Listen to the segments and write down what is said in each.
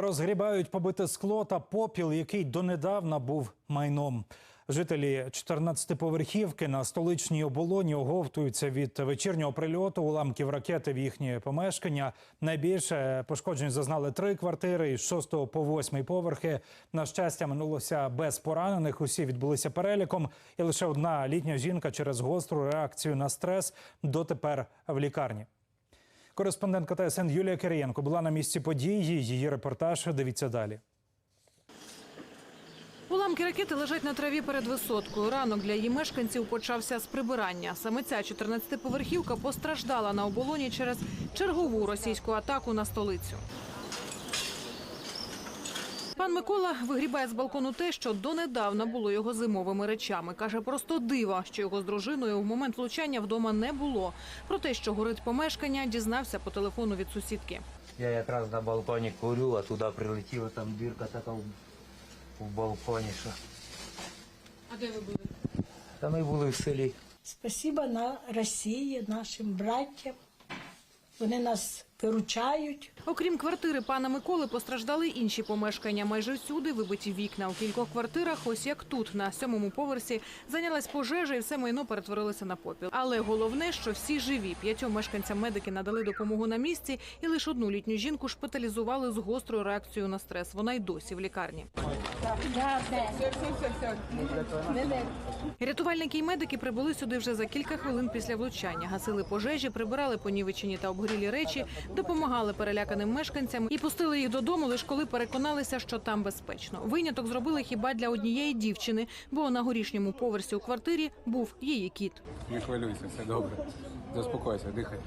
Розгрібають побите скло та попіл, який донедавна був майном. Жителі 14-поверхівки на столичній оболоні оговтуються від вечірнього прильоту уламків ракети в їхнє помешкання. Найбільше пошкоджень зазнали три квартири із 6 по 8 поверхи. На щастя, минулося без поранених. Усі відбулися переліком, і лише одна літня жінка через гостру реакцію на стрес дотепер в лікарні. Кореспондентка ТСН Юлія Кирієнко була на місці події. Її репортаж дивіться далі. Уламки ракети лежать на траві перед висоткою. Ранок для її мешканців почався з прибирання. Саме ця 14-поверхівка постраждала на оболоні через чергову російську атаку на столицю. Пан Микола вигрібає з балкону те, що донедавна було його зимовими речами. Каже, просто дива, що його з дружиною в момент влучання вдома не було. Про те, що горить помешкання, дізнався по телефону від сусідки. Я якраз на балконі курю, а туди прилетіла там дірка така в, в балконі. Що. А де ви були? Та ми були в селі. Спасибо на Росії, нашим браттям. Вони нас виручають. Окрім квартири пана Миколи, постраждали інші помешкання. Майже всюди вибиті вікна. У кількох квартирах, ось як тут, на сьомому поверсі, зайнялась пожежа і все майно перетворилося на попіл. Але головне, що всі живі. П'ятьом мешканцям медики надали допомогу на місці, і лише одну літню жінку шпиталізували з гострою реакцією на стрес. Вона й досі в лікарні. Рятувальники й медики прибули сюди вже за кілька хвилин після влучання. Гасили пожежі, прибирали понівечені та обгорілі речі, допомагали переляканим мешканцям і пустили їх додому, лише коли переконалися, що там безпечно. Виняток зробили хіба для однієї дівчини, бо на горішньому поверсі у квартирі був її кіт. Не хвилюйся, все добре. Заспокойся, дихай.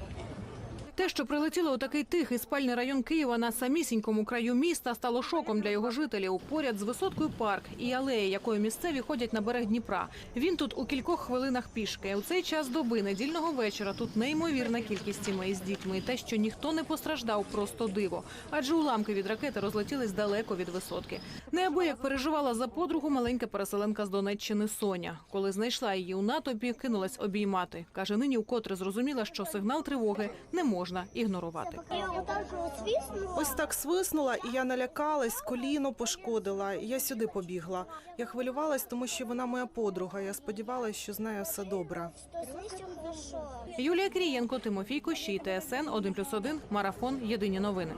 Те, що прилетіло у такий тихий спальний район Києва на самісінькому краю міста, стало шоком для його жителів. Поряд з висоткою парк і алея, якою місцеві ходять на берег Дніпра. Він тут у кількох хвилинах пішки. У цей час доби недільного вечора тут неймовірна кількість сімей з дітьми. Те, що ніхто не постраждав, просто диво. Адже уламки від ракети розлетілись далеко від висотки. Неабияк переживала за подругу маленька переселенка з Донеччини Соня. Коли знайшла її у натовпі, кинулась обіймати. Каже, нині вкотре зрозуміла, що сигнал тривоги не можна ігнорувати. Ось так свиснула, і я налякалась, коліно пошкодила. і Я сюди побігла. Я хвилювалась, тому що вона моя подруга. Я сподівалася, що з нею все добре. Юлія Крієнко, Тимофій Кощій, ТСН 1+,1, Марафон. Єдині новини.